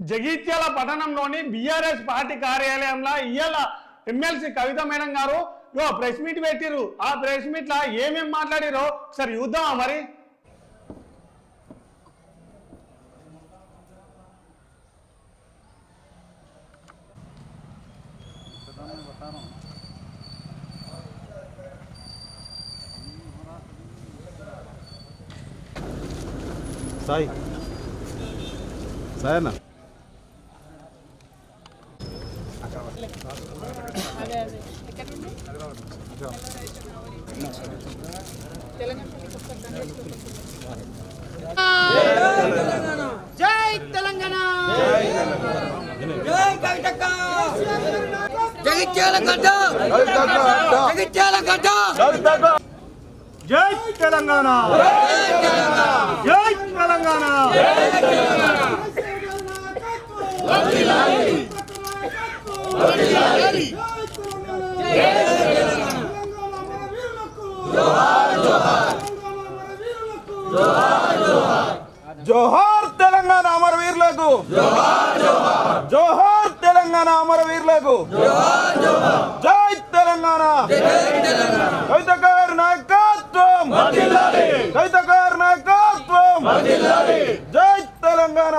జగిత్యాల పట్టణంలోని BRS party కార్యాలయంలో ఇయ్యాల ఎమ్మెల్సీ కవిత మేడం గారు. యో ప్రెస్ మీట్ పెట్టిరు ఆ ప్రెస్ మీట్ లా ఏమేం మాట్లాడిరో ఒకసారి చూద్దామా మరి? సాయి. సరేనా జై తెలంగాణ జై కవితక్క జగిత్యాల గడ్డ జగిత్యాల గడ్డ జై తెలంగాణ జై తెలంగాణ జోహార్ తెలంగాణ అమరవీరులకు జోహార్ తెలంగాణ అమరవీరులకు జై తెలంగాణ. కవితకారు నాయకత్వం. కవితకారు నాయకత్వం. జై తెలంగాణ.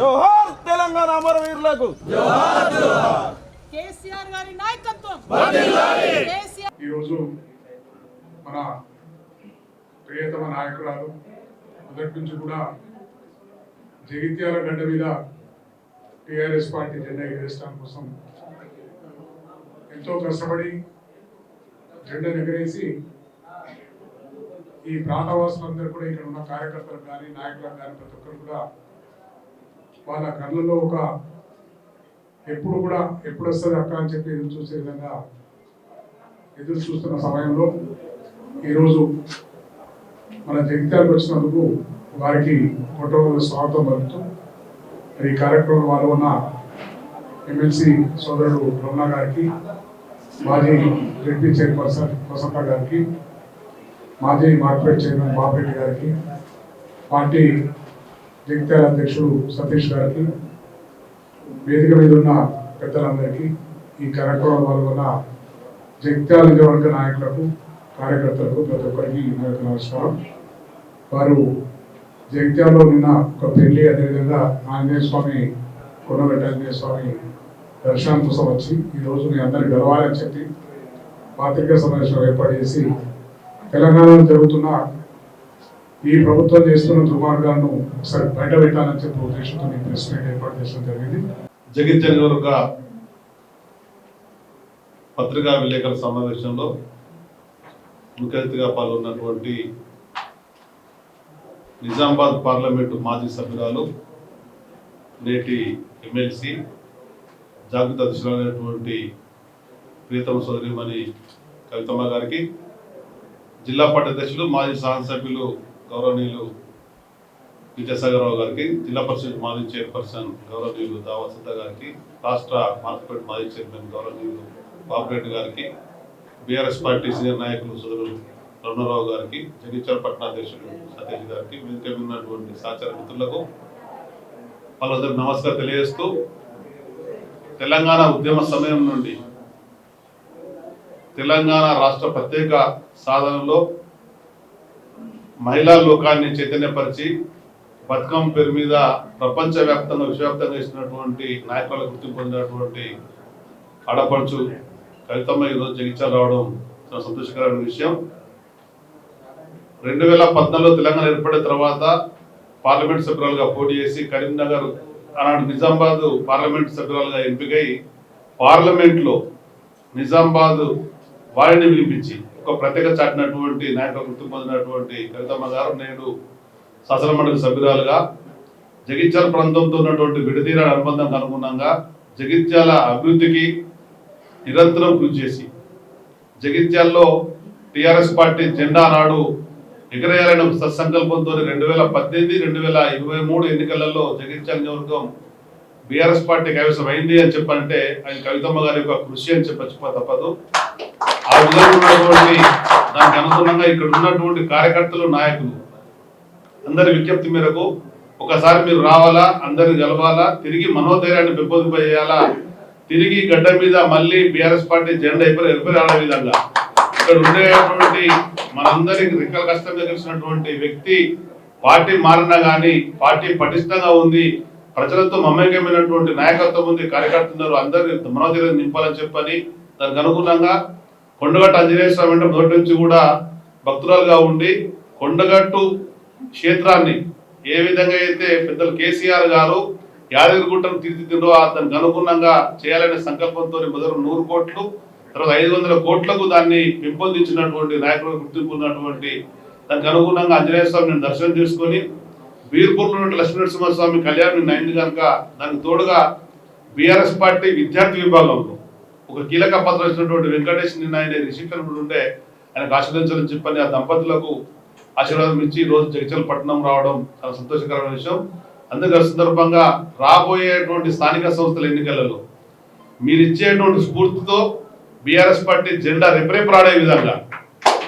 జోహార్ తెలంగాణ అమరవీరులకు కేసీఆర్ గారి నాయకత్వం. కేసీఆర్ ఈరోజు మన ప్రియతమ నాయకురాలు మొదటి నుంచి కూడా జగిత్యాల గడ్డ మీద టీఆర్ఎస్ పార్టీ జెండా ఎగరేయడం కోసం ఎంతో కష్టపడి జెండా ఎగరేసి ఈ ప్రాంతవాసులందరూ కూడా ఇక్కడ ఉన్న కార్యకర్తలు కానీ నాయకులు కానీ ప్రతి ఒక్కరు కూడా వాళ్ళ కళ్ళల్లో ఒక ఎప్పుడు కూడా ఎప్పుడు వస్తుంది అక్క అని చెప్పి ఎదురు చూసే విధంగా ఎదురు చూస్తున్న సమయంలో ఈరోజు మన జగిత్యాలకు వచ్చినందుకు వారికి కుటుంబంలో స్వాగతం పలుకుతూ మరి ఈ కార్యక్రమంలో పాల్గొన్న ఎమ్మెల్సీ సోదరుడు రమణ గారికి మాజీ రెడ్డి చైర్పర్సన్ వసంత గారికి మాజీ మార్కెట్ చైర్మన్ బాబరెడ్డి గారికి పార్టీ జగిత్యాల అధ్యక్షుడు సతీష్ గారికి వేదిక మీద ఉన్న పెద్దలందరికీ ఈ కార్యక్రమంలో పాల్గొన్న జగిత్యాల నియోజకవర్గ నాయకులకు కార్యకర్తలకు ప్రతి ఒక్కరికి నా నమస్కారం వారు జగిత్యాలలో నిన్న ఒక పెళ్ళి అదేవిధంగా ఆంజనేయ స్వామి కొండగట్ట ఆంజనేయ స్వామి దర్శనం కోసం వచ్చి ఈరోజు మీ అందరికి గెలవాలని చెప్పి పాత్రికా సమావేశం ఏర్పాటు చేసి తెలంగాణలో జరుగుతున్న ఈ ప్రభుత్వం చేస్తున్న దుర్మార్గాలను ఒకసారి బయట పెట్టాలని చెప్పి ఉద్దేశంతో ఈ ప్రెస్ మీట్ ఏర్పాటు చేయడం జరిగింది. జగిత్యాల పత్రికా విలేకరుల సమావేశంలో ముఖ్య పాల్గొన్నటువంటి నిజామాబాద్ పార్లమెంటు మాజీ సభ్యురాలు నేటి ఎమ్మెల్సీ జాగృత అధ్యక్షులైనటువంటి ప్రీతమ సోదరిమణి కవితమ్మ గారికి జిల్లా పార్టీ అధ్యక్షులు మాజీ శాసనసభ్యులు గౌరవనీయులు విద్యాసాగరరావు గారికి జిల్లా పరిషత్ మాజీ చైర్పర్సన్ గౌరవనీయులు దా గారికి రాష్ట్ర మార్కెట్ మాజీ చైర్మన్ గౌరవనీయులు బాబురెడ్డి గారికి బీఆర్ఎస్ పార్టీ సీనియర్ నాయకులు సోదరులు రమణారావు గారికి జగిత్యాల పట్టణాధ్యక్షుడు సతీష్ గారికి వేదిక ఉన్నటువంటి సహచార మిత్రులకు వాళ్ళందరికీ నమస్కారం తెలియజేస్తూ తెలంగాణ ఉద్యమ సమయం నుండి తెలంగాణ రాష్ట్ర ప్రత్యేక సాధనలో మహిళా లోకాన్ని చైతన్యపరిచి బతుకం పేరు మీద ప్రపంచవ్యాప్తంగా విశ్వవ్యాప్తంగా ఇచ్చినటువంటి నాయకులకు గుర్తింపు పొందినటువంటి ఆడపడుచు కవితమ్మ ఈరోజు జగిత్యాల రావడం చాలా సంతోషకరమైన విషయం. రెండు వేల పద్నాలుగులో తెలంగాణ ఏర్పడిన తర్వాత పార్లమెంట్ సభ్యురాలుగా పోటీ చేసి కరీంనగర్ ఆనాడు నిజామాబాద్ పార్లమెంట్ సభ్యురాలుగా ఎంపికై పార్లమెంట్లో నిజామాబాద్ వారిని పిలిపించి ఒక ప్రత్యేక చాటినటువంటి నాయకుడు గుర్తింపు పొందినటువంటి కవితమ్మ గారు నేడు శాసనమండలి సభ్యురాలుగా జగిత్యాల ప్రాంతంతో ఉన్నటువంటి విడదీర అనుబంధం అనుగుణంగా జగిత్యాల అభివృద్ధికి నిరంతరం కృషి చేసి జగిత్యాల్లో టిఆర్ఎస్ పార్టీ జెండా నాడు ఎగరేయాలనే సత్సంకల్పంతో రెండు వేల పద్దెనిమిది రెండు వేల ఇరవై మూడు ఎన్నికలలో జగిత్యాల నియోజకవర్గం బీఆర్ఎస్ పార్టీ కైవసం అయింది అని చెప్పాలంటే ఆయన కవితమ్మ గారి యొక్క కృషి అని చెప్పచ్చు తప్పదు. ఆ విధంగా ఉన్నటువంటి దానికి అనుగుణంగా ఇక్కడ ఉన్నటువంటి కార్యకర్తలు నాయకులు అందరి విజ్ఞప్తి మేరకు ఒకసారి మీరు రావాలా అందరిని గెలవాలా తిరిగి మనోధైర్యాన్ని పెంపొందింపజేయాలా తిరిగి గడ్డ మీద మళ్ళీ బీఆర్ఎస్ పార్టీ జెండా ఎప్పుడు ఎప్పుడు ఆడే విధంగా. ఇక్కడ ఉండేటువంటి మనందరికి రికల్ కష్టంగా తెలిసినటువంటి వ్యక్తి పార్టీ మారినా కానీ పార్టీ పటిష్టంగా ఉంది ప్రజలతో మమేకమైనటువంటి నాయకత్వం ఉంది కార్యకర్తలు ఉన్నారు అందరి మనోధైర్యం నింపాలని చెప్పని దానికి అనుగుణంగా కొండగట్టు ఆంజనేయ స్వామి అంటే మొదటి నుంచి కూడా భక్తురాలుగా ఉండి కొండగట్టు క్షేత్రాన్ని ఏ విధంగా అయితే పెద్దలు కేసీఆర్ గారు యాదగిరిగుట్టను తీర్చిదిద్దు దానికి అనుగుణంగా చేయాలనే సంకల్పంతో మొదలు నూరు కోట్లు తర్వాత ఐదు వందల కోట్లకు దాన్ని పెంపొందించినటువంటి నాయకులు గుర్తింపు ఉన్నటువంటి దానికి అనుగుణంగా ఆంజనేయ స్వామిని దర్శనం చేసుకొని బీర్పూర్లో ఉన్న లక్ష్మీనరసింహస్వామి కళ్యాణం నిన్న అయింది కనుక దానికి తోడుగా బీఆర్ఎస్ పార్టీ విద్యార్థి విభాగంలో ఒక కీలక పాత్ర వచ్చినటువంటి వెంకటేష్ నిన్న ఆయన రిషికరణుడు ఉండే ఆయనకు ఆశీర్వదించాలని చెప్పని ఆ దంపతులకు ఆశీర్వాదం ఇచ్చి రోజు జగచల్ పట్టణం రావడం చాలా సంతోషకరమైన విషయం. అందుకే సందర్భంగా రాబోయేటువంటి స్థానిక సంస్థల ఎన్నికలలో మీరు ఇచ్చేటువంటి స్ఫూర్తితో బీఆర్ఎస్ పార్టీ జెండా రెపరెపలాడే విధంగా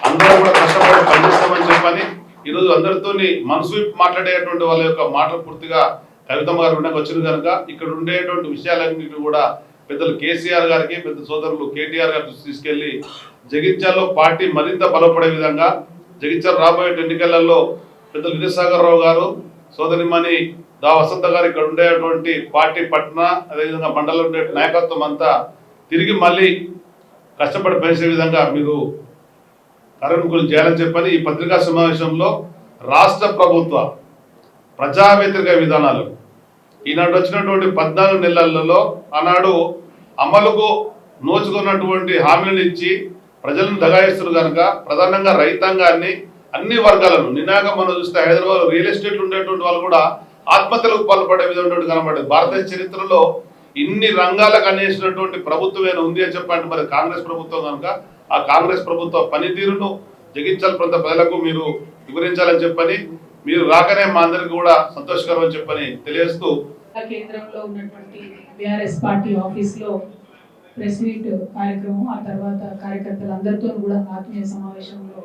అందరూ కూడా కష్టపడి పనిచేస్తామని చెప్పని ఈరోజు అందరితోని మనసు మాట్లాడేటువంటి వాళ్ళ యొక్క మాటలు పూర్తిగా కవితమ్మ గారు ఉండగా వచ్చింది కనుక ఇక్కడ ఉండేటువంటి విషయాలన్నింటినీ కూడా పెద్దలు కేసీఆర్ గారికి పెద్ద సోదరులు కేటీఆర్ గారు తీసుకెళ్ళి జగిత్యాల్లో పార్టీ మరింత బలపడే విధంగా జగిత్యాల రాబోయే ఎన్నికలలో పెద్దలు విద్యాసాగర్ రావు గారు సోదరిమణి దా వసంత గారు ఇక్కడ ఉండేటువంటి పార్టీ పట్టణ అదేవిధంగా మండలం ఉండే నాయకత్వం అంతా తిరిగి మళ్ళీ కష్టపడి పనిచేసే విధంగా మీరు కార్యక్రమం చేయాలని చెప్పని ఈ పత్రికా సమావేశంలో రాష్ట్ర ప్రభుత్వ ప్రజా వ్యతిరేక విధానాలు. ఈనాడు వచ్చినటువంటి పద్నాలుగు నెలలలో ఆనాడు అమలుకు నోచుకున్నటువంటి హామీలను ఇచ్చి ప్రజలను దగాయిస్తున్నారు కనుక ప్రధానంగా రైతాంగాన్ని అన్ని వర్గాలను నినాక మనం చూస్తే హైదరాబాద్ రియల్ ఎస్టేట్ ఉండేటువంటి వాళ్ళు కూడా ఆత్మహత్యలకు పాల్పడే విధంగా కనబడేది. భారతదేశ చరిత్రలో ఇన్ని రంగాలకు అనేసినటువంటి ప్రభుత్వం ఏమైనా ఉంది అని చెప్పండి మరి కాంగ్రెస్ ప్రభుత్వం కనుక ఆ కాంగ్రెస్ ప్రభుత్వ పనితీరును జగించాలి ప్రాంత ప్రజలకు మీరు వివరించాలని చెప్పని మీరు రాకనే మా అందరికి కూడా సంతోషకరం అని చెప్పని తెలియజేస్తూ కేంద్రంలో ఉన్నటువంటి బీఆర్ఎస్ పార్టీ ఆఫీస్లో ప్రెస్ మీట్ కార్యక్రమం ఆ తర్వాత కార్యకర్తలందరితో కూడా ఆత్మీయ సమావేశంలో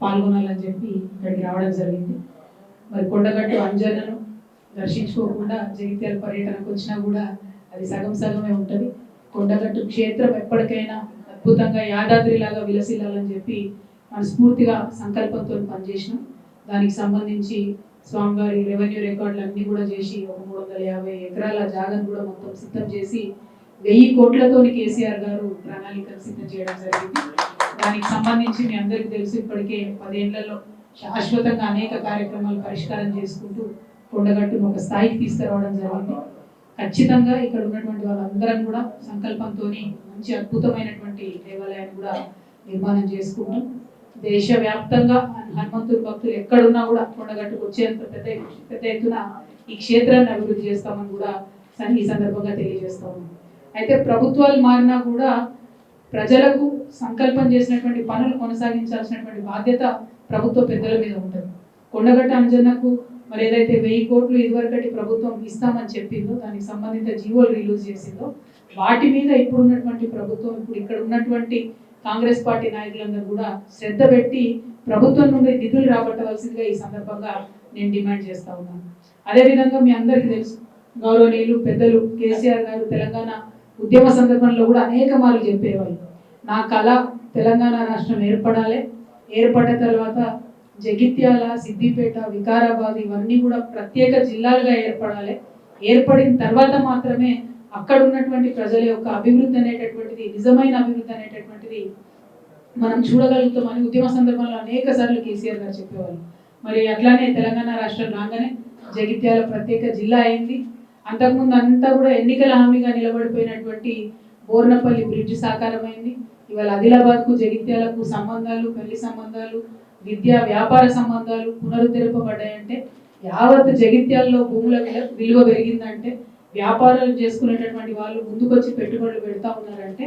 పాల్గొనాలని చెప్పి ఇక్కడికి రావడం జరిగింది. మరి కొండగట్టు అంజనను దర్శించుకోకుండా జగిత్యాల పర్యటనకు వచ్చినా కూడా అది సగం సగమే ఉంటుంది. కొండగట్టు క్షేత్రం ఎప్పటికైనా అద్భుతంగా యాదాద్రిలాగా విలసిల్లాలని చెప్పి మనస్ఫూర్తిగా సంకల్పంతో పనిచేసినాం. దానికి సంబంధించి స్వామివారి రెవెన్యూ రికార్డులు అన్నీ కూడా చేసి ఒక మూడు వందల యాభై ఎకరాల జాగను కూడా మొత్తం సిద్ధం చేసి వెయ్యి కోట్లతో కేసీఆర్ గారు ప్రణాళికలు సిద్ధం చేయడం జరిగింది. దానికి సంబంధించి మీ అందరికీ తెలుసు ఇప్పటికే పదేళ్ళలో శాశ్వతంగా అనేక కార్యక్రమాలు పరిష్కారం చేసుకుంటూ కొండగట్టును ఒక స్థాయికి తీసుకురావడం జరిగింది. ఖచ్చితంగా ఇక్కడ ఉన్నటువంటి వాళ్ళందరం కూడా సంకల్పంతో మంచి అద్భుతమైనటువంటి దేవాలయాన్ని కూడా నిర్మాణం చేసుకుంటాం దేశవ్యాప్తంగా హనుమంతుడి భక్తులు ఎక్కడున్నా కూడా కొండగట్టుకు వచ్చేంత పెద్ద పెద్ద ఎత్తున ఈ క్షేత్రాన్ని అభివృద్ధి చేస్తామని కూడా సన్- ఈ సందర్భంగా తెలియజేస్తాము. అయితే ప్రభుత్వాలు మారినా కూడా ప్రజలకు సంకల్పం చేసినటువంటి పనులు కొనసాగించాల్సినటువంటి బాధ్యత ప్రభుత్వ పెద్దల మీద ఉంటుంది. కొండగట్ట అంజనకు మరి ఏదైతే వెయ్యి కోట్లు ఇదివరకటి ప్రభుత్వం ఇస్తామని చెప్పిందో దానికి సంబంధిత జీవోలు రిలీజ్ చేసిందో వాటి మీద ఇప్పుడు ఉన్నటువంటి ప్రభుత్వం ఇప్పుడు ఇక్కడ ఉన్నటువంటి కాంగ్రెస్ పార్టీ నాయకులందరూ కూడా శ్రద్ధ పెట్టి ప్రభుత్వం నుండి నిధులు రాబట్టవలసిందిగా ఈ సందర్భంగా నేను డిమాండ్ చేస్తా ఉన్నాను. అదేవిధంగా మీ అందరికీ తెలుసు గౌరవనీయులు పెద్దలు కేసీఆర్ గారు తెలంగాణ ఉద్యమ సందర్భంలో కూడా అనేక మార్లు చెప్పేవాళ్ళు. నా కళ తెలంగాణ రాష్ట్రం ఏర్పడాలి ఏర్పడిన తర్వాత జగిత్యాల సిద్దిపేట వికారాబాద్ ఇవన్నీ కూడా ప్రత్యేక జిల్లాలుగా ఏర్పడాలి. ఏర్పడిన తర్వాత మాత్రమే అక్కడ ఉన్నటువంటి ప్రజల యొక్క అభివృద్ధి అనేటటువంటిది నిజమైన అభివృద్ధి అనేటటువంటిది మనం చూడగలుగుతామని ఉద్యమ సందర్భంలో అనేక సార్లు కేసీఆర్ గారు చెప్పేవాళ్ళు. మరి అట్లానే తెలంగాణ రాష్ట్రం రాగానే జగిత్యాల ప్రత్యేక జిల్లా అయింది. అంతకుముందు అంతా కూడా ఎన్నికల హామీగా నిలబడిపోయినటువంటి బోర్నపల్లి బ్రిడ్జ్ సాకారమైంది. ఇవాళ ఆదిలాబాద్కు జగిత్యాలకు సంబంధాలు పెళ్ళి సంబంధాలు విద్యా వ్యాపార సంబంధాలు పునరుద్ధరింపబడ్డాయంటే యావత్ జగిత్యాల్లో భూముల విలువ పెరిగిందంటే వ్యాపారాలు చేసుకునేటటువంటి వాళ్ళు ముందుకొచ్చి పెట్టుబడులు పెడతా ఉన్నారంటే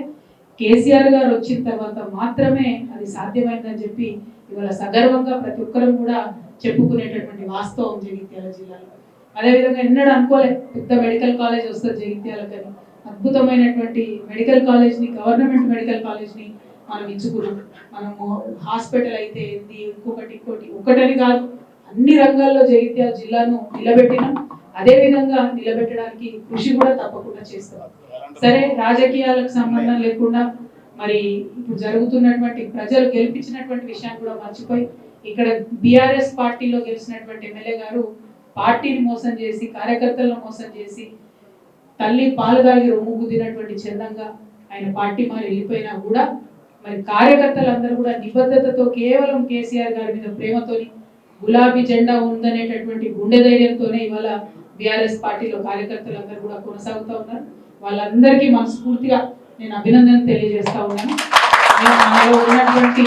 కేసీఆర్ గారు వచ్చిన తర్వాత మాత్రమే అది సాధ్యమైందని చెప్పి ఇవాళ సగర్వంగా ప్రతి ఒక్కరం కూడా చెప్పుకునేటటువంటి వాస్తవం జగిత్యాల జిల్లాలో. అదేవిధంగా ఎన్నడూ అనుకోలే పెద్ద మెడికల్ కాలేజ్ వస్తుంది జగిత్యాలకని. అద్భుతమైనటువంటి మెడికల్ కాలేజ్ని గవర్నమెంట్ మెడికల్ కాలేజ్ని మనం ఇచ్చుకున్నాం మనము హాస్పిటల్ అయితే ఏంది? ఇంకొకటి ఇంకోటి ఒకటని కాదు. అన్ని రంగాల్లో జగిత్యాల జిల్లాను నిలబెట్టినాం. అదే విధంగా నిలబెట్టడానికి కృషి కూడా తప్పకుండా చేస్తాం. సరే రాజకీయాలకు సంబంధం లేకుండా మరి ఇప్పుడు జరుగుతున్నటువంటి ప్రజలు గెలిపించినటువంటి విషయాన్ని కూడా మర్చిపోయి ఇక్కడ బీఆర్ఎస్ పార్టీలో గెలిచినటువంటి ఎమ్మెల్యే గారు పార్టీని మోసం చేసి కార్యకర్తలను మోసం చేసి తల్లి పాలు తాగి రొమ్ము గుద్దినటువంటి చందంగా ఆయన పార్టీ మారి వెళ్ళిపోయినా కూడా మరి కార్యకర్తలందరూ కూడా నిబద్ధతతో కేవలం కేసీఆర్ గారి మీద ప్రేమతోని గులాబీ జెండా ఉందనేటటువంటి గుండె ధైర్యంతోనే ఇవాళ బీఆర్ఎస్ పార్టీలో కార్యకర్తలందరూ కూడా కొనసాగుతూ ఉన్నారు. వాళ్ళందరికీ మనస్ఫూర్తిగా నేను అభినందన తెలియజేస్తా ఉన్నాను. మనలో ఉన్నటువంటి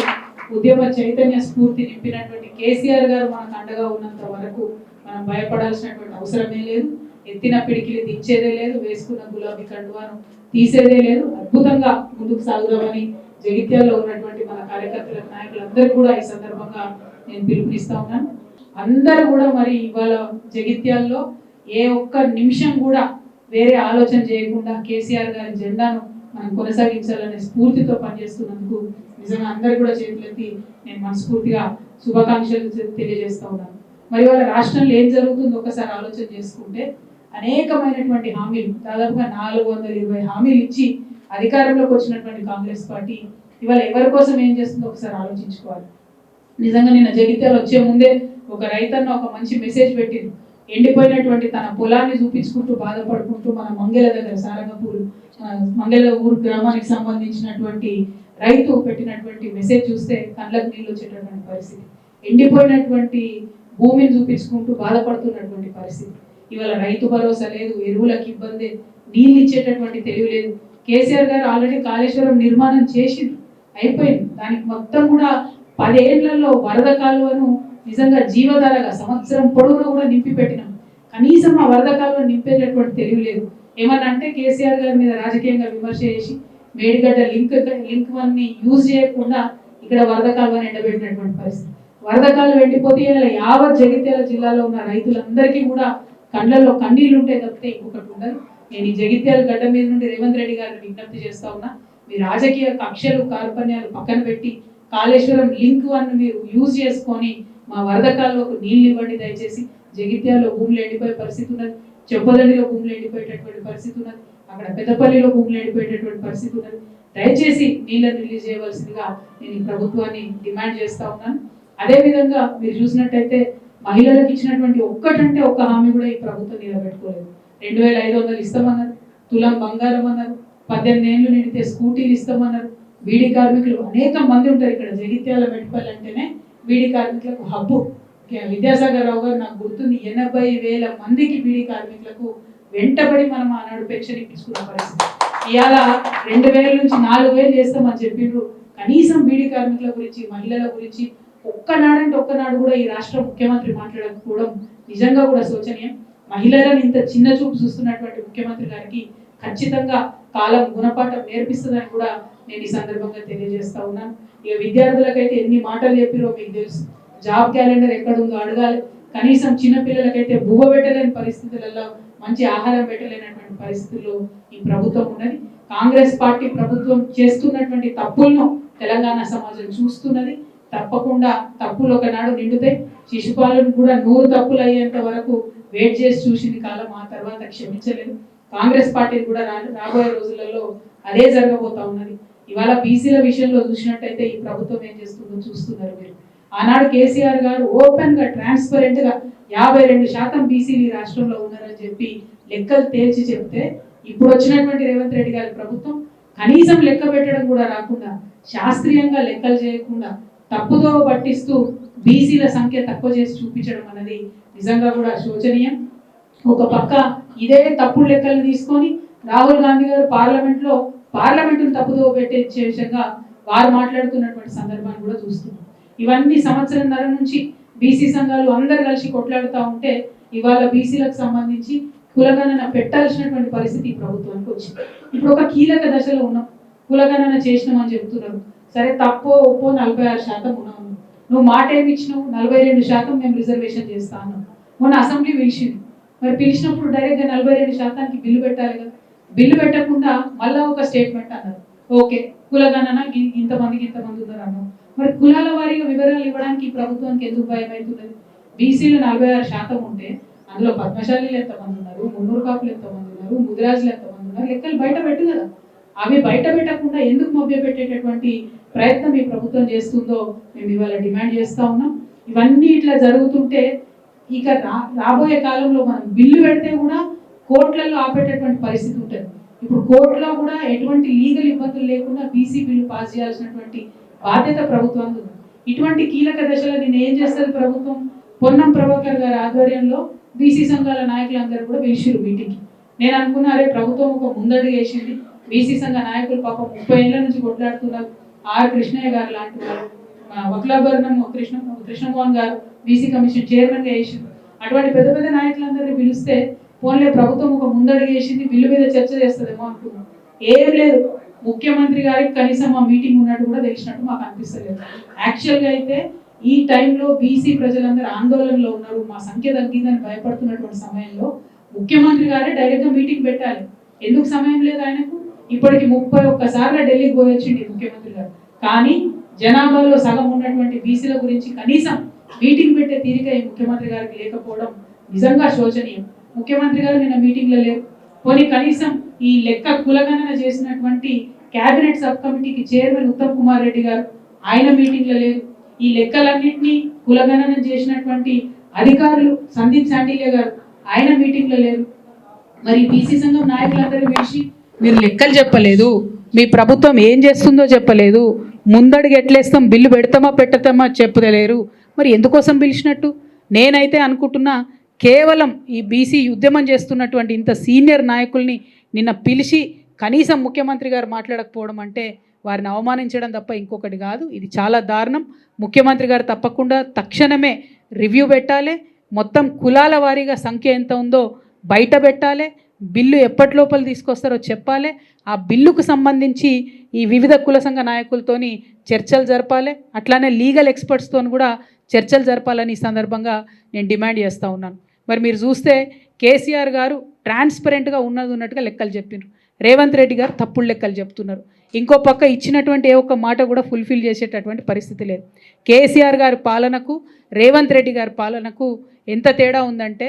ఉద్యమ చైతన్య స్ఫూర్తి నింపినటువంటి కేసీఆర్ గారు మనకు అండగా ఉన్నంత వరకు మనం భయపడాల్సినటువంటి అవసరమే లేదు. ఎత్తిన పిడికిలు దించేదే లేదు వేసుకున్న గులాబీ కండువాను తీసేదే లేదు. అద్భుతంగా ముందుకు సాగుదామని జగిత్యాల్లో ఉన్నటువంటి మన కార్యకర్తల నాయకులందరూ కూడా ఈ సందర్భంగా నేను పిలుపునిస్తా ఉన్నాను. అందరూ కూడా మరి ఇవాళ జగిత్యాల్లో ఏ ఒక్క నిమిషం కూడా వేరే ఆలోచన చేయకుండా కేసీఆర్ గారి జెండాను మనం కొనసాగించాలనే స్ఫూర్తితో పనిచేస్తున్నందుకు నిజంగా అందరు కూడా చేతులెత్తి నేను మనస్ఫూర్తిగా శుభాకాంక్షలు తెలియజేస్తా ఉన్నాను. మరి వాళ్ళ రాష్ట్రంలో ఏం జరుగుతుందో ఒకసారి ఆలోచన చేసుకుంటే అనేకమైనటువంటి హామీలు దాదాపుగా నాలుగు వందల ఇరవై హామీలు ఇచ్చి అధికారంలోకి వచ్చినటువంటి కాంగ్రెస్ పార్టీ ఇవాళ ఎవరి కోసం ఏం చేస్తుందో ఒకసారి ఆలోచించుకోవాలి. నిజంగా నిన్న జగిత్యాల వచ్చే ముందే ఒక రైతన్న ఒక మంచి మెసేజ్ పెట్టింది. ఎండిపోయినటువంటి తన పొలాన్ని చూపించుకుంటూ బాధపడుకుంటూ మన మంగళ దగ్గర సారంగపూర్ మంగళ ఊరు గ్రామానికి సంబంధించినటువంటి రైతు పెట్టినటువంటి మెసేజ్ చూస్తే కళ్ళకు నీళ్ళు వచ్చేటటువంటి పరిస్థితి. ఎండిపోయినటువంటి భూమిని చూపించుకుంటూ బాధపడుతున్నటువంటి పరిస్థితి. ఇవాళ రైతు భరోసా లేదు ఎరువులకు ఇబ్బంది నీళ్ళు ఇచ్చేటటువంటి తెలివి లేదు. కేసీఆర్ గారు ఆల్రెడీ కాళేశ్వరం నిర్మాణం చేసింది అయిపోయింది. దానికి మొత్తం కూడా పదేళ్ళలో వరద కాలువను నిజంగా జీవధారగా సంవత్సరం పొడవునా కూడా నింపి పెట్టినాం. కనీసం ఆ వరద కాలువ నింపేటటువంటి తెలివి లేదు. ఏమన్నా అంటే కేసీఆర్ గారి మీద రాజకీయంగా విమర్శ చేసి మేడిగడ్డ లింక్ లింక్ వన్ని యూజ్ చేయకుండా ఇక్కడ వరద కాలువని ఎండబెట్టినటువంటి పరిస్థితి. వరద కాలువ ఎండిపోతే ఇలా యావత్ జగిత్యాల జిల్లాలో ఉన్న రైతులందరికీ కూడా కళ్ళల్లో కన్నీళ్ళుంటే తప్పితే ఇంకొకటి ఉండదు. నేను ఈ జగిత్యాల గడ్డ మీద నుండి రేవంత్ రెడ్డి గారిని విజ్ఞప్తి చేస్తా ఉన్నా మీ రాజకీయ కక్షలు కార్పణ్యాలు పక్కన పెట్టి కాళేశ్వరం లింక్ వన్ మీరు యూజ్ చేసుకొని మా వరద నీళ్ళు ఇవ్వండి దయచేసి. జగిత్యాలలో భూములు ఎండిపోయే పరిస్థితి ఉన్నది. చెప్పదండిలో భూములు ఎండిపోయేటటువంటి పరిస్థితి ఉన్నది. అక్కడ పెద్దపల్లిలో భూములు ఎండిపోయేటటువంటి పరిస్థితి ఉన్నది. దయచేసి నీళ్ళని రిలీజ్ చేయవలసిందిగా నేను ప్రభుత్వాన్ని డిమాండ్ చేస్తా ఉన్నాను. అదే విధంగా మీరు చూసినట్టయితే మహిళలకు ఇచ్చినటువంటి ఒక్కటంటే ఒక్క హామీ కూడా ఈ ప్రభుత్వం నిలబెట్టుకోలేదు. రెండు వేల ఐదు వందలు ఇస్తామన్నారు తులం బంగారం అన్నారు పద్దెనిమిది ఏళ్ళు నిండితే స్కూటీలు ఇస్తామన్నారు బీడీ కార్మికులు అనేక మంది ఉంటారు ఇక్కడ. జగిత్యాల మెట్పల్లి అంటేనే బీడీ కార్మికులకు హబ్బు. విద్యాసాగర్ రావు గారు నాకు గుర్తుంది ఎనభై వేల మందికి బీడీ కార్మికులకు వెంటబడి మనం ఆనాడు పెన్షన్ ఇప్పించుకున్న పరిస్థితి. ఇవాళ రెండు వేల నుంచి నాలుగు వేలు చేస్తామని చెప్పిండ్రు కనీసం బీడీ కార్మికుల గురించి మహిళల గురించి ఒక్కనాడంటే ఒక్కనాడు కూడా ఈ రాష్ట్ర ముఖ్యమంత్రి మాట్లాడకపోవడం నిజంగా కూడా శోచనీయం. మహిళలను ఇంత చిన్న చూపు చూస్తున్నటువంటి ముఖ్యమంత్రి గారికి ఖచ్చితంగా కాలం గుణపాఠం నేర్పిస్తుందని కూడా నేను ఈ సందర్భంగా తెలియజేస్తా ఉన్నాను. ఇక విద్యార్థులకైతే ఎన్ని మాటలు చెప్పిరో మీకు తెలుసు. జాబ్ క్యాలెండర్ ఎక్కడ ఉందో అడగాలి. కనీసం చిన్న పిల్లలకైతే బువ్వ పెట్టలేని పరిస్థితులలో మంచి ఆహారం పెట్టలేనటువంటి పరిస్థితుల్లో ఈ ప్రభుత్వం ఉన్నది. కాంగ్రెస్ పార్టీ ప్రభుత్వం చేస్తున్నటువంటి తప్పులను తెలంగాణ సమాజం చూస్తున్నది. తప్పకుండా తప్పులు ఒకనాడు నిండుతాయి. శిశుపాలను కూడా నూరు తప్పులు అయ్యేంత వరకు వెయిట్ చేసి చూసింది కాలం ఆ తర్వాత క్షమించలేదు. కాంగ్రెస్ పార్టీ కూడా రా- రాబోయే రోజులలో అదే జరగబోతా ఉన్నది. ఇవాళ బీసీల విషయంలో చూసినట్టయితే ఈ ప్రభుత్వం ఏం చేస్తుందో చూస్తున్నారు మీరు. ఆనాడు కేసీఆర్ గారు ఓపెన్గా ట్రాన్స్పరెంట్గా యాభై రెండు శాతం బీసీలు ఈ రాష్ట్రంలో ఉన్నారని చెప్పి లెక్కలు తేల్చి చెప్తే ఇప్పుడు వచ్చినటువంటి రేవంత్ రెడ్డి గారి ప్రభుత్వం కనీసం లెక్క పెట్టడం కూడా రాకుండా శాస్త్రీయంగా లెక్కలు చేయకుండా తప్పుదో పట్టిస్తూ బీసీల సంఖ్య తక్కువ చేసి చూపించడం అన్నది నిజంగా కూడా శోచనీయం. ఒక పక్క ఇదే తప్పుడు లెక్కలు తీసుకొని రాహుల్ గాంధీ గారు పార్లమెంట్లో పార్లమెంటును తప్పుదో పెట్టే విషయంగా వారు మాట్లాడుతున్నటువంటి సందర్భాన్ని కూడా చూస్తున్నాం. ఇవన్నీ సంవత్సరంన్నర నుంచి బీసీ సంఘాలు అందరు కలిసి కొట్లాడుతూ ఉంటే ఇవాళ బీసీలకు సంబంధించి కులగణన పెట్టాల్సినటువంటి పరిస్థితి ప్రభుత్వానికి వచ్చింది. ఇప్పుడు ఒక కీలక దశలో ఉన్నాం. కులగణన చేసినామని చెప్తున్నారు. సరే తప్పో ఒప్పో నలభై ఆరు శాతం ఉన్నాను నువ్వు మాట ఏమి ఇచ్చినావు? నలభై రెండు శాతం మేము రిజర్వేషన్ చేస్తాను. మొన్న అసెంబ్లీ పిలిచింది. మరి పిలిచినప్పుడు డైరెక్ట్గా నలభై రెండు శాతానికి బిల్లు పెట్టాలి కదా. బిల్లు పెట్టకుండా మళ్ళా ఒక స్టేట్మెంట్ అన్నారు. ఓకే కులగణన ఇంతమందికి ఇంతమంది ఉన్నారు అన్నాం మరి కులాల వారిగా వివరాలు ఇవ్వడానికి ప్రభుత్వానికి ఎందుకు భయం అవుతున్నది? బీసీలు నలభై ఆరు శాతం ఉంటే అందులో పద్మశాలీలు ఎంతమంది ఉన్నారు? మున్నూరు కాపులు ఎంతమంది ఉన్నారు? ముదిరాజులు ఎంతమంది ఉన్నారు? లెక్కలు బయట పెట్టు కదా. అవి బయట పెట్టకుండా ఎందుకు మభ్య పెట్టేటటువంటి ప్రయత్నం ఈ ప్రభుత్వం చేస్తుందో మేము ఇవాళ డిమాండ్ చేస్తా ఉన్నాం. ఇవన్నీ ఇట్లా జరుగుతుంటే ఇక రా రాబోయే కాలంలో మనం బిల్లు పెడితే కూడా కోర్టులలో ఆపేటటువంటి పరిస్థితి ఉంటుంది. ఇప్పుడు కోర్టులో కూడా ఎటువంటి లీగల్ ఇబ్బందులు లేకుండా బీసీ బిల్లు పాస్ చేయాల్సినటువంటి బాధ్యత ప్రభుత్వం ఇటువంటి కీలక దశలో నేను ఏం చేస్తుంది ప్రభుత్వం? పొన్నం ప్రభాకర్ గారి ఆధ్వర్యంలో బీసీ సంఘాల నాయకులందరూ కూడా పిలిచిరు మీటింగ్కి. నేను అనుకున్నారే ప్రభుత్వం ఒక ముందడుగు వేసింది. బీసీ సంఘ నాయకులు పాపం ముప్పై ఏళ్ళ నుంచి కొట్లాడుతున్నారు ఆర్ కృష్ణయ్య గారు లాంటి వారు మా వక్లాభరణం కృష్ణ కృష్ణమోహన్ గారు బీసీ కమిషన్ చైర్మన్గా వేసింది అటువంటి పెద్ద పెద్ద నాయకులందరినీ పిలిస్తే పోన్లే ప్రభుత్వం ఒక ముందడుగు వేసింది బిల్లు మీద చర్చ చేస్తుందేమో అనుకున్నాం. ఏం లేదు. ముఖ్యమంత్రి గారికి కనీసం మా మీటింగ్ ఉన్నట్టు కూడా తెలిసినట్టు మాకు అనిపిస్తలేదు. యాక్చువల్గా అయితే ఈ టైంలో బీసీ ప్రజలందరూ ఆందోళనలో ఉన్నారు. మా సంఖ్య తగ్గిందని భయపడుతున్నటువంటి సమయంలో ముఖ్యమంత్రి గారే డైరెక్ట్గా మీటింగ్ పెట్టాలి. ఎందుకు సమయం లేదు ఆయనకు? ఇప్పటికి ముప్పై ఒక్కసార్లు ఢిల్లీకి పోయొచ్చింది ముఖ్యమంత్రి గారు. కానీ జనాభాలో సగం ఉన్నటువంటి బీసీల గురించి కనీసం మీటింగ్ పెట్టే తీరిక ఈ ముఖ్యమంత్రి గారికి లేకపోవడం నిజంగా శోచనీయం. ముఖ్యమంత్రి గారు నిన్న మీటింగ్లో లేరు. పోనీ కనీసం ఈ లెక్క కులగణన చేసినటువంటి కేబినెట్ సబ్ కమిటీకి చైర్మన్ ఉత్తమ్ కుమార్ రెడ్డి గారు ఆయన మీటింగ్లో లేరు. ఈ లెక్కలన్నింటినీ కులగణన చేసినటువంటి అధికారులు సందీప్ శాండిలే గారు ఆయన మీటింగ్లో లేరు. మరి బీసీ సంఘం నాయకులందరూ వేసి మీరు లెక్కలు చెప్పలేదు. మీ ప్రభుత్వం ఏం చేస్తుందో చెప్పలేదు. ముందడుగు ఎట్లేస్తాం బిల్లు పెడతామా పెట్టతామా చెప్పలేరు మరి ఎందుకోసం పిలిచినట్టు? నేనైతే అనుకుంటున్నా కేవలం ఈ బీసీ ఉద్యమం చేస్తున్నటువంటి ఇంత సీనియర్ నాయకుల్ని నిన్న పిలిచి కనీసం ముఖ్యమంత్రి గారు మాట్లాడకపోవడం అంటే వారిని అవమానించడం తప్ప ఇంకొకటి కాదు. ఇది చాలా దారుణం. ముఖ్యమంత్రి గారు తప్పకుండా తక్షణమే రివ్యూ పెట్టాలి. మొత్తం కులాల వారీగా సంఖ్య ఎంత ఉందో బయట పెట్టాలి. బిల్లు ఎప్పటి లోపల తీసుకొస్తారో చెప్పాలి. ఆ బిల్లుకు సంబంధించి ఈ వివిధ కుల సంఘ నాయకులతోని చర్చలు జరపాలి. అట్లానే లీగల్ ఎక్స్పర్ట్స్తో కూడా చర్చలు జరపాలని ఈ సందర్భంగా నేను డిమాండ్ చేస్తూ ఉన్నాను. మరి మీరు చూస్తే కేసీఆర్ గారు ట్రాన్స్పరెంట్గా ఉన్నది ఉన్నట్టుగా లెక్కలు చెప్పినారు రేవంత్ రెడ్డి గారు తప్పుడు లెక్కలు చెప్తున్నారు. ఇంకో పక్క ఇచ్చినటువంటి ఏ ఒక్క మాట కూడా ఫుల్ఫిల్ చేసేటటువంటి పరిస్థితి లేదు. కేసీఆర్ గారి పాలనకు రేవంత్ రెడ్డి గారి పాలనకు ఎంత తేడా ఉందంటే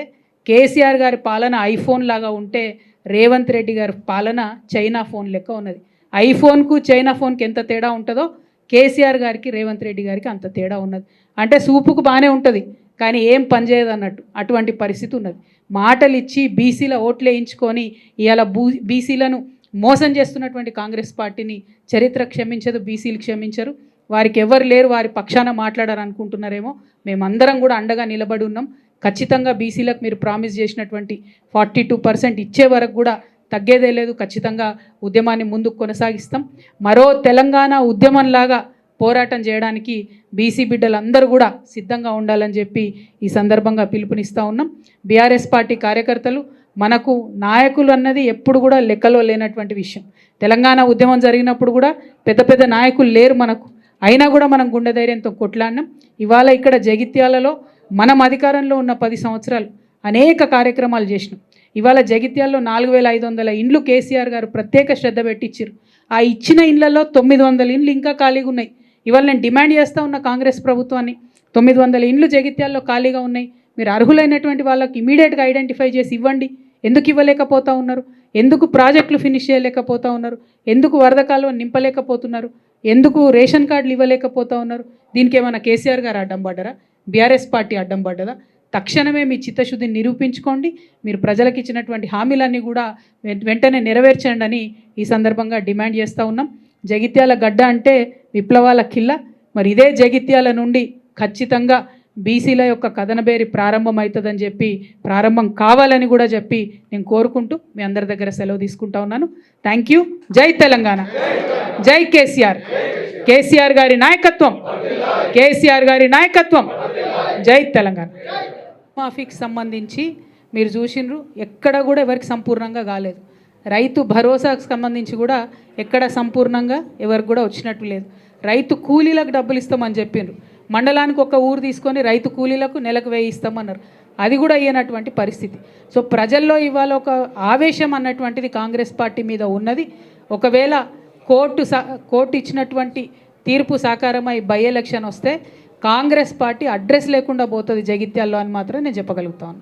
కేసీఆర్ గారి పాలన ఐఫోన్ లాగా ఉంటే రేవంత్ రెడ్డి గారి పాలన చైనా ఫోన్ లెక్క ఉన్నది. ఐఫోన్కు చైనా ఫోన్కి ఎంత తేడా ఉంటుందో కేసీఆర్ గారికి రేవంత్ రెడ్డి గారికి అంత తేడా ఉన్నది. అంటే సూపుకు బాగానే ఉంటుంది కానీ ఏం పనిచేయదు అన్నట్టు అటువంటి పరిస్థితి ఉన్నది. మాటలు ఇచ్చి బీసీల ఓట్లు వేయించుకొని ఇవాళ బూ బీసీలను మోసం చేస్తున్నటువంటి కాంగ్రెస్ పార్టీని చరిత్ర క్షమించదు బీసీలు క్షమించరు. వారికి ఎవరు లేరు వారి పక్షాన మాట్లాడారు అనుకుంటున్నారేమో మేమందరం కూడా అండగా నిలబడి ఉన్నాం. ఖచ్చితంగా బీసీలకు మీరు ప్రామిస్ చేసినటువంటి ఫార్టీ టూ పర్సెంట్ ఇచ్చే వరకు కూడా తగ్గేదే లేదు. ఖచ్చితంగా ఉద్యమాన్ని ముందుకు కొనసాగిస్తాం. మరో తెలంగాణ ఉద్యమంలాగా పోరాటం చేయడానికి బీసీ బిడ్డలందరూ కూడా సిద్ధంగా ఉండాలని చెప్పి ఈ సందర్భంగా పిలుపునిస్తూ ఉన్నాం. బీఆర్ఎస్ పార్టీ కార్యకర్తలు మనకు నాయకులు అన్నది ఎప్పుడు కూడా లెక్కలో లేనటువంటి విషయం. తెలంగాణ ఉద్యమం జరిగినప్పుడు కూడా పెద్ద పెద్ద నాయకులు లేరు మనకు. అయినా కూడా మనం గుండె ధైర్యంతో కొట్లాడినాం. ఇవాళ ఇక్కడ జగిత్యాలలో మనం అధికారంలో ఉన్న పది సంవత్సరాలు అనేక కార్యక్రమాలు చేసినాం. ఇవాళ జగిత్యాల్లో నాలుగు వేల ఐదు వందల ఇండ్లు కేసీఆర్ గారు ప్రత్యేక శ్రద్ధ పెట్టించారు ఆ ఇచ్చిన ఇండ్లలో తొమ్మిది వందల ఇండ్లు ఇంకా ఖాళీగా ఉన్నాయి. ఇవాళ నేను డిమాండ్ చేస్తూ ఉన్న కాంగ్రెస్ ప్రభుత్వాన్ని తొమ్మిది వందల ఇండ్లు జగిత్యాల్లో ఖాళీగా ఉన్నాయి. మీరు అర్హులైనటువంటి వాళ్ళకి ఇమీడియట్గా ఐడెంటిఫై చేసి ఇవ్వండి. ఎందుకు ఇవ్వలేకపోతా ఉన్నారు? ఎందుకు ప్రాజెక్టులు ఫినిష్ చేయలేకపోతా ఉన్నారు? ఎందుకు వరద కాలువ నింపలేకపోతున్నారు? ఎందుకు రేషన్ కార్డులు ఇవ్వలేకపోతా ఉన్నారు? దీనికి ఏమైనా కేసీఆర్ గారు అడ్డం పడ్డరా? బీఆర్ఎస్ పార్టీ అడ్డం పడ్డదా? తక్షణమే మీ చిత్తశుద్ధిని నిరూపించుకోండి. మీరు ప్రజలకు ఇచ్చినటువంటి హామీలన్నీ కూడా వెంటనే నెరవేర్చండి అని ఈ సందర్భంగా డిమాండ్ చేస్తూ ఉన్నాం. జగిత్యాల గడ్డ అంటే విప్లవాల కిల్ల. మరి ఇదే జగిత్యాల నుండి ఖచ్చితంగా బీసీల యొక్క కథనబేరి ప్రారంభం అవుతుందని చెప్పి ప్రారంభం కావాలని కూడా చెప్పి నేను కోరుకుంటూ మీ అందరి దగ్గర సెలవు తీసుకుంటా ఉన్నాను. Thank you. జై తెలంగాణ. జై కేసీఆర్. కేసీఆర్ గారి నాయకత్వం. కేసీఆర్ గారి నాయకత్వం. జై తెలంగాణ. మాఫీకి సంబంధించి మీరు చూసిండ్రు ఎక్కడ కూడా ఎవరికి సంపూర్ణంగా కాలేదు. రైతు భరోసాకు సంబంధించి కూడా ఎక్కడ సంపూర్ణంగా ఎవరికి కూడా వచ్చినట్టు లేదు. రైతు కూలీలకు డబ్బులు ఇస్తామని చెప్పిండ్రు. మండలానికి ఒక ఊరు తీసుకొని రైతు కూలీలకు నెలకు వేయి ఇస్తామన్నారు. అది కూడా అయ్యేనటువంటి పరిస్థితి. సో ప్రజల్లో ఇవాళ ఒక ఆవేశం అన్నటువంటిది కాంగ్రెస్ పార్టీ మీద ఉన్నది. ఒకవేళ కోర్టు సా కోర్టు ఇచ్చినటువంటి తీర్పు సాకారమై బై ఎలక్షన్ వస్తే కాంగ్రెస్ పార్టీ అడ్రస్ లేకుండా పోతుంది జగిత్యాల్లో అని మాత్రం నేను చెప్పగలుగుతాను.